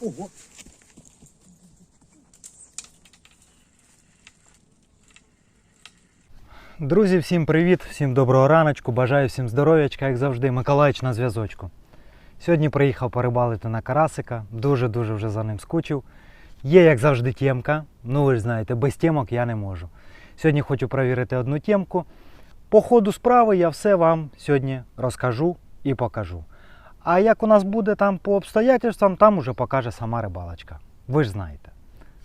Ого. Друзі, всім привіт, всім доброго раночку, бажаю всім здоров'ячка, як завжди, Миколаївич на зв'язочку. Сьогодні приїхав порибалити на карасика, дуже-дуже вже за ним скучив. Є, як завжди, тємка. Ну ви ж знаєте, без тємок я не можу. Сьогодні хочу перевірити одну тємку. По ходу справи я все вам сьогодні розкажу і покажу. А як у нас буде там по обстоятельствам, там уже покаже сама рибалочка. Ви ж знаєте.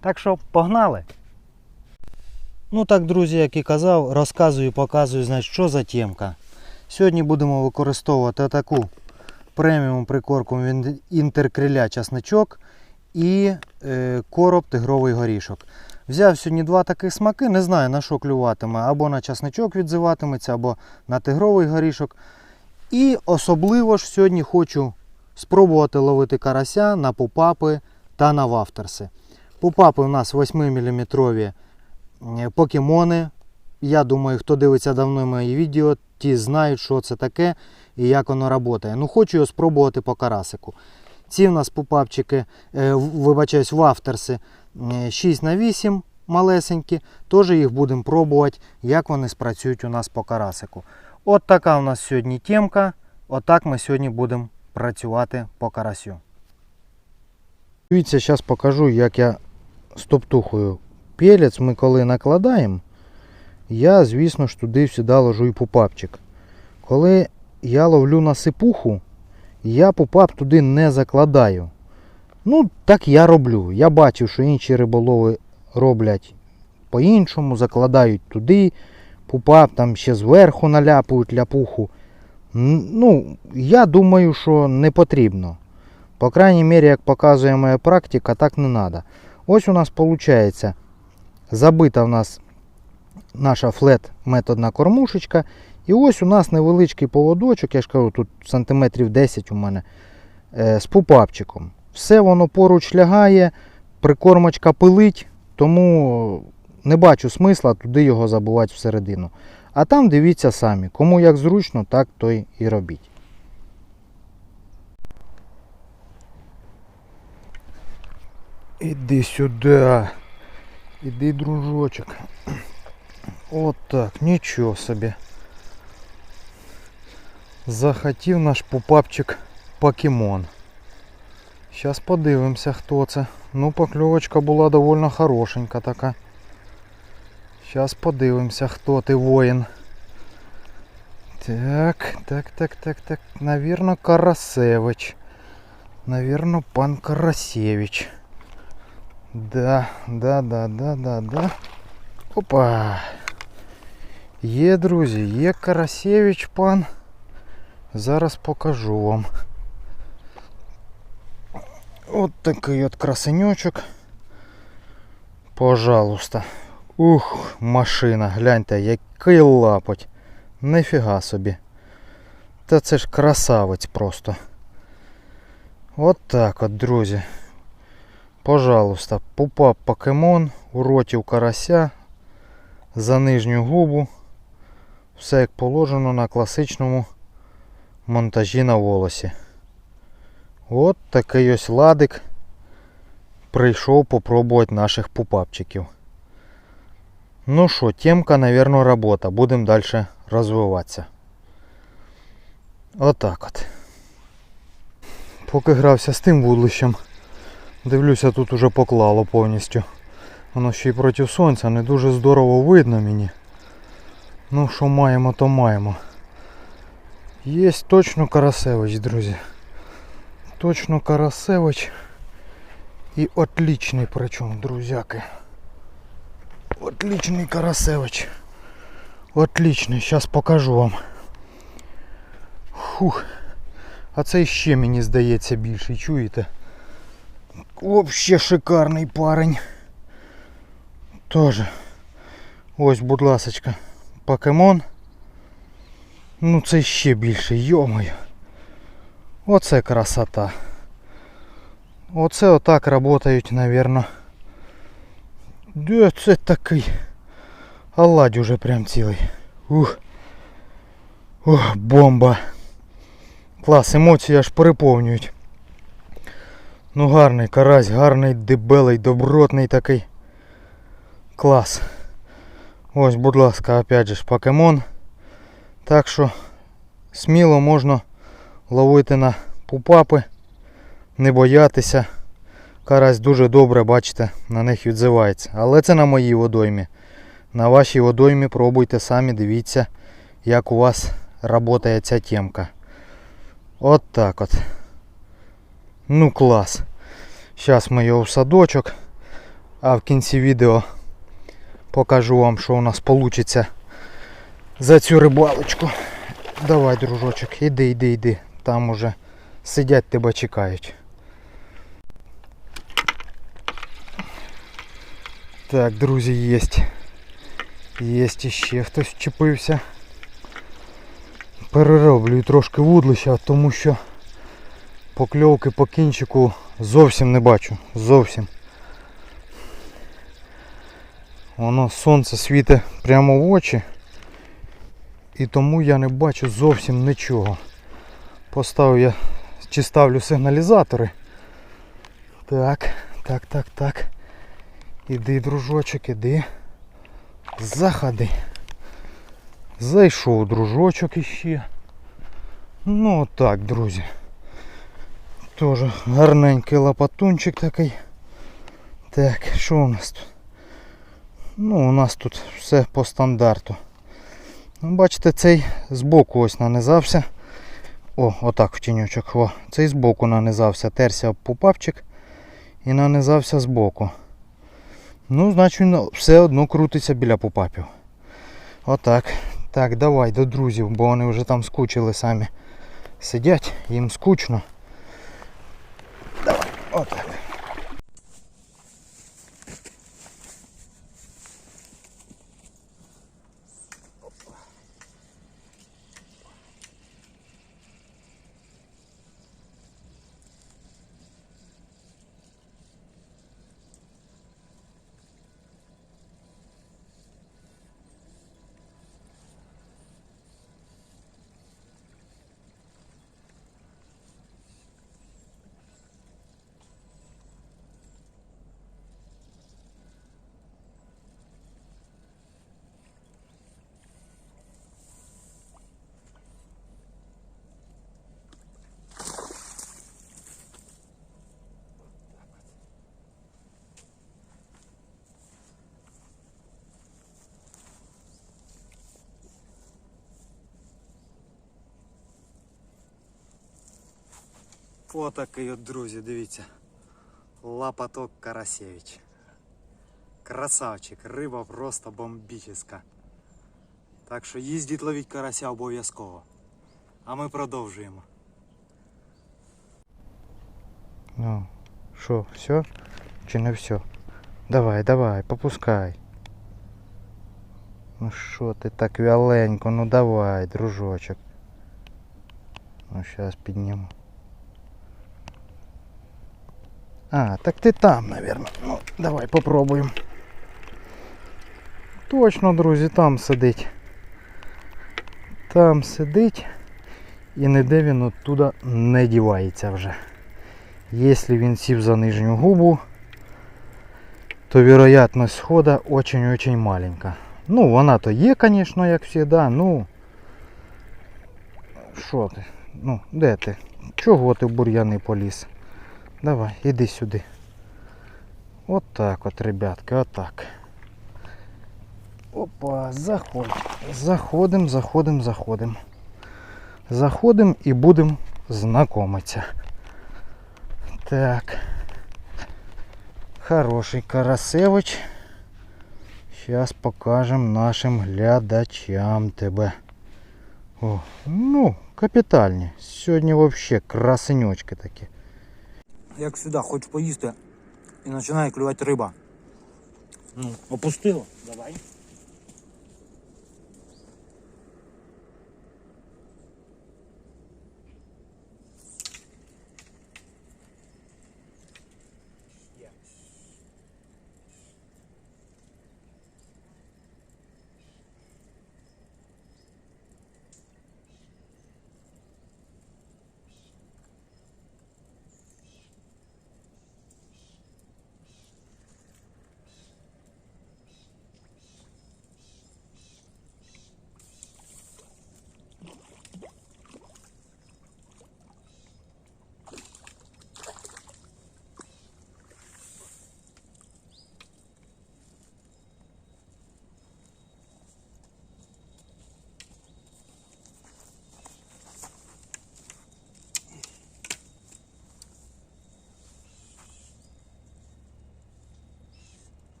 Так що погнали! Ну так, друзі, як і казав, розказую, показую, значить, що за тємка. Сьогодні будемо використовувати таку преміум прикормку від інтеркриля часничок і е, короб тигровий горішок. Взяв сьогодні два таких смаки, не знаю на що клюватиме, або на часничок відзиватиметься, або на тигровий горішок. І особливо ж сьогодні хочу спробувати ловити карася на пупапи та на вафтерси. Пупапи у нас 8-мм е, покемони. Я думаю, хто дивиться давно мої відео, ті знають, що це таке і як воно працює. Ну, хочу його спробувати по карасику. Ці в нас пупапчики, е, вибачаюсь, вафтерси 6 на 8 малесенькі. Теж їх будемо пробувати, як вони спрацюють у нас по карасику. От така у нас сьогодні темка. Отак ми сьогодні будемо працювати по карасю. Дивіться, зараз покажу, як я стоптухою пелець ми коли накладаємо, я, звісно ж, туди сюди ложу і пупапчик. Коли я ловлю на сипуху, я пупап туди не закладаю. Ну, так я роблю. Я бачив, що інші риболови роблять по-іншому, закладають туди, пупап там ще зверху наляпують ляпуху. Ну, я думаю, що не потрібно. По крайній мірі, як показує моя практика, так не треба. Ось у нас виходить забита в нас наша флет методна кормушечка. І ось у нас невеличкий поводочок, я ж кажу, тут сантиметрів 10 у мене е, з пупапчиком. Все воно поруч лягає, прикормочка пилить, тому не бачу смисла туди його забувати всередину. А там дивіться самі, кому як зручно, так то і робіть. Іди сюди. Іди, дружочок. От так, нічого собі. Захотів наш пупапчик покемон. Зараз подивимося, хто це. Ну, покльовочка була доволі хорошенька така. Зараз подивимося, хто ти воїн. Так, так, так, так, так. Навірно, Карасевич. Навірно, пан Карасевич. Да, да, да, да, да, да. Опа. Є, друзі, є Карасевич пан. Зараз покажу вам. От такий от красенючок. Пожалуйста. Ух, машина, гляньте, який лапоть. Нифіга собі. Та це ж красавець просто. От так от, друзі. Пожалуйста, пупап покемон, у роті у карася, за нижню губу. Все як положено на класичному монтажі на волосі. От такий ось ладик прийшов попробувати наших пупапчиків. Ну що, темка, наверное, робота. Будемо далі розвиватися. Отак от. Поки грався з тим вудлищем, дивлюся, тут уже поклало повністю. Воно ще й проти сонця не дуже здорово видно мені. Ну що маємо, то маємо. Є точно Карасевич, друзі. Точно Карасевич. І отличний причому, друзяки. Отличний Карасевич. Отличний, зараз покажу вам. Фух. А це ще мені здається більший, чуєте? Вообще шикарний парень. Тоже. Ось, будь ласочка, покемон. Ну це ще більше, йомою. Оце красота. Оце отак працюють, напевно. Де це такий? Оладь уже прям цілий. Ух. Ух, бомба. Клас, емоції аж переповнюють. Ну гарний карась, гарний, дебелий, добротний такий. Клас. Ось, будь ласка, опять же ж покемон. Так що сміло можна ловити на пупапи, не боятися. Карась дуже добре, бачите, на них відзивається. Але це на моїй водоймі. На вашій водоймі пробуйте самі, дивіться, як у вас працює ця темка. От так от. Ну клас. Зараз ми його в садочок. А в кінці відео покажу вам, що у нас вийде за цю рибалочку. Давай, дружочок, іди, іди, іди. Там уже сидять тебе чекають. Так, друзі, єсть. Єсть іще хтось вчепився. Перероблюю трошки вудлища, тому що покльовки по кінчику зовсім не бачу. Зовсім. Воно сонце світить прямо в очі. І тому я не бачу зовсім нічого. Поставив я чи ставлю сигналізатори. Так, так, так, так. Іди, дружочок, іди. Заходи. Зайшов дружочок іще. Ну так, друзі. Тоже гарненький лопатунчик такий. Так, що у нас тут? Ну, у нас тут все по стандарту. Ну, Бачите, цей збоку ось нанизався. О, отак в тінючок. О, цей збоку нанизався, терся об пупапчик і нанизався збоку. Ну, значить він все одно крутиться біля пупапів. Отак. Так, давай до друзів, бо вони вже там скучили самі. Сидять, їм скучно. Давай, отак. Отакий от, друзі, дивіться. Лапоток Карасевич. Красавчик, риба просто бомбічна. Так що їздіть ловіть карася обов'язково. А ми продовжуємо. Ну, що, все? Чи не все? Давай, давай, попускай. Ну що ти так вяленько, ну давай, дружочок. Ну зараз підніму. А, так ти там, наверное. Ну, давай попробуємо. Точно, друзі, там сидить. Там сидить і ніде він оттуда не дівається вже. Якщо він сів за нижню губу, то вероятность схода очень-очень маленька. Ну, вона то є, звісно, як завжди, ну. Що ти? Ну, де ти? Чого ти в бур'яни поліз? Давай, іди сюди. От так от, ребятки, от так. Опа, заходь. Заходим, заходим, заходим. Заходим і будемо знайомитися. Так. Хороший Карасевич. Зараз покажемо нашим глядачам тебе. О, ну, капітальні. Сьогодні взагалі красенечки такі. Як сюди, хочу поїсти і починає клювати риба. Ну, опустило. Давай.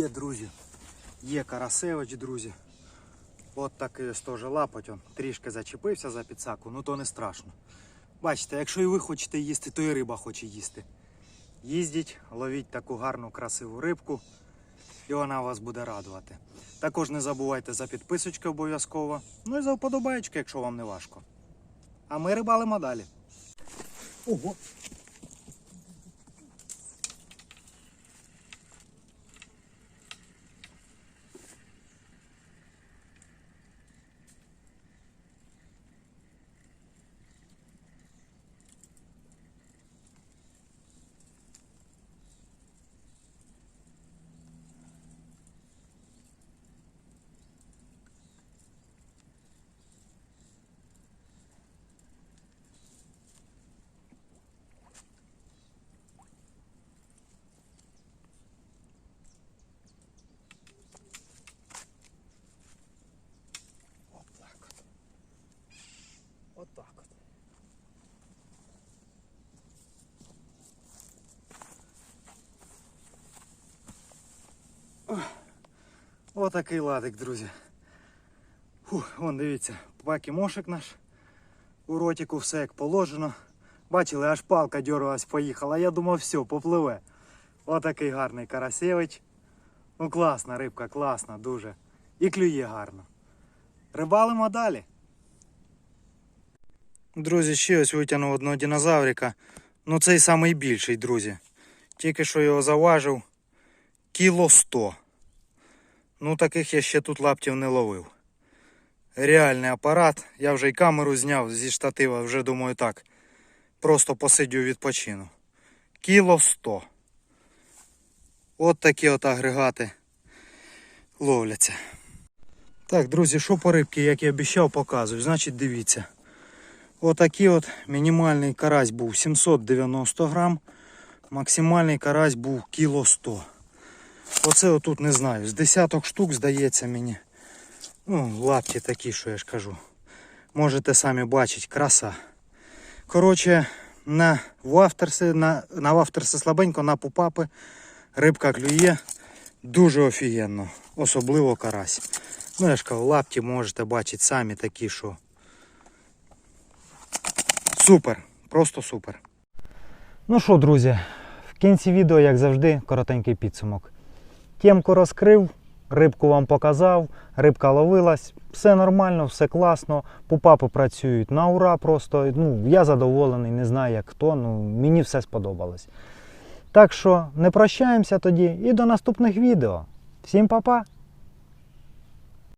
Є, друзі. Є Карасевич, друзі. От ось теж лапоть. Он трішки зачепився за підсаку, ну то не страшно. Бачите, якщо і ви хочете їсти, то і риба хоче їсти. Їздіть, ловіть таку гарну красиву рибку, і вона вас буде радувати. Також не забувайте за підписочки обов'язково. Ну і за вподобаєчки, якщо вам не важко. А ми рибалимо далі. Ого! Отакий ладик, друзі. Вон дивіться, пакімошик наш. У ротику все як положено. Бачили, аж палка дергалась, поїхала. Я думав, все, попливе. Отакий гарний карасевич. Ну класна рибка, класна, дуже. І клює гарно. Рибалимо далі. Друзі, ще ось витягнув одного динозаврика. Ну цей самий більший, друзі. Тільки що його заважив. Кіло сто. Ну таких я ще тут лаптів не ловив. Реальний апарат. Я вже й камеру зняв зі штатива, вже думаю так. Просто посидю відпочину. Кіло сто. От такі от агрегати ловляться. Так, друзі, що по рибки, як і обіцяв, показую. Значить, дивіться. Отакий от мінімальний карась був 790 грам. Максимальний карась був кіло 100. Оце отут не знаю. З десяток штук здається мені. Ну, лапті такі, що я ж кажу. Можете самі бачити, краса. Коротше, на вафтерси, на, на вафтерси слабенько, на пупапи рибка клює дуже офігенно. Особливо карась. Ну, я ж кажу, лапті можете бачити самі такі, що. Супер, просто супер. Ну що, друзі, в кінці відео, як завжди, коротенький підсумок. Тємку розкрив, рибку вам показав, рибка ловилась, все нормально, все класно, пупапи працюють на ура просто. Ну, я задоволений, не знаю як хто, ну мені все сподобалось. Так що не прощаємося тоді і до наступних відео. Всім па-па!